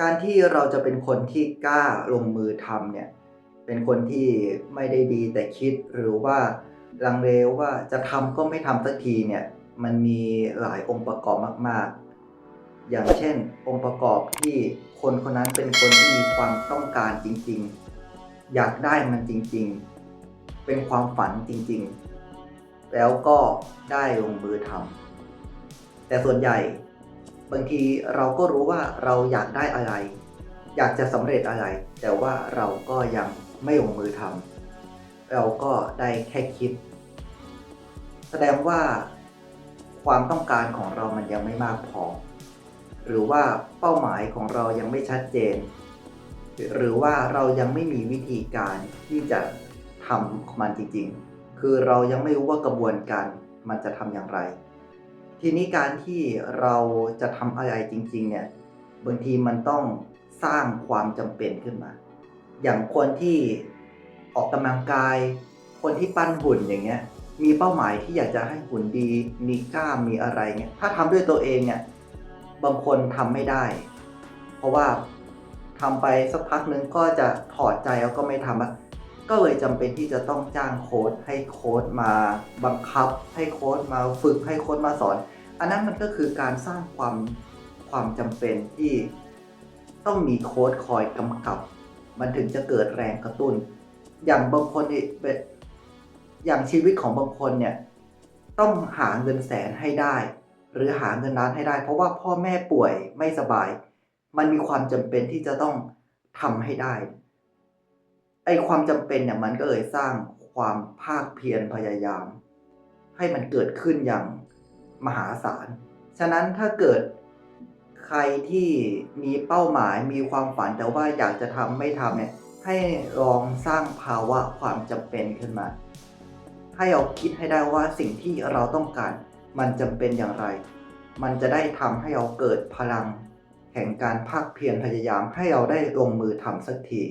การที่เราจะเป็นคนที่กล้าลงมือทำเนี่ย เป็นคนที่ไม่ได้ดีแต่คิดหรือว่าลังเลว่าจะทำก็ไม่ทำสักทีเนี่ย มันมีหลายองค์ประกอบมาก ๆ อย่างเช่น องค์ประกอบที่คนคนนั้นเป็นคนที่มีความต้องการจริง ๆ อยากได้มันจริง ๆ เป็นความฝันจริง ๆ แล้วก็ได้ลงมือทำแต่ส่วนใหญ่ บางทีเราก็รู้ว่าเราอยากได้อะไร อยากจะสำเร็จอะไร แต่ว่าเราก็ยังไม่ลงมือทำเราก็ได้แค่คิด แสดงว่าความต้องการของเรามันยังไม่มากพอ หรือว่าเป้าหมายของเรายังไม่ชัดเจน หรือว่าเรายังไม่มีวิธีการที่จะทำมันจริงๆ คือเรายังไม่รู้ว่ากระบวนการมันจะทำอย่างไร ทีนี้การที่เราจะทำอะไรจริง ๆ เนี่ยบางทีมันต้องสร้างความจำเป็นขึ้นมา อย่างคนที่ออกกำลังกาย คนที่ปั้นหุ่นอย่างเงี้ยมีเป้าหมายที่อยากจะให้หุ่นดี มีกล้ามมีอะไรเงี้ยถ้าทำด้วยตัวเองเนี่ยบางคนทำไม่ได้ เพราะว่าทำไปสักพักนึงก็จะถอดใจแล้วก็ไม่ทำอะ ก็เลยจำเป็นที่จะต้องจ้างโค้ดให้โค้ดมาบังคับ ให้โค้ดมาฝึกให้โค้ดมาสอน อันนั้นมันก็คือการสร้างความความจำเป็นที่ต้องมีโค้ดคอยกำกับ มันถึงจะเกิดแรงกระตุ้น อย่างบางคนนี่เป็นอย่างชีวิตของบางคนเนี่ยต้องหาเงินแสนให้ได้ หรือหาเงินล้านให้ได้ เพราะว่าพ่อแม่ป่วยไม่สบาย มันมีความจำเป็นที่จะต้องทำให้ได้ ไอความจำเป็นเนี่ยมันก็เลยสร้างความภาคเพียรพยายาม ให้มันเกิดขึ้นอย่างมหาศาล ฉะนั้นถ้าเกิดใครที่มีเป้าหมายมีความฝันแต่ว่าอยากจะทำไม่ทำเนี่ยให้ลองสร้างภาวะความจำเป็นขึ้นมา ให้เราคิดให้ได้ว่าสิ่งที่เราต้องการมันจำเป็นอย่างไร มันจะได้ทำให้เราเกิดพลัง แห่งการภาคเพียรพยายามให้เราได้ลงมือทำสักที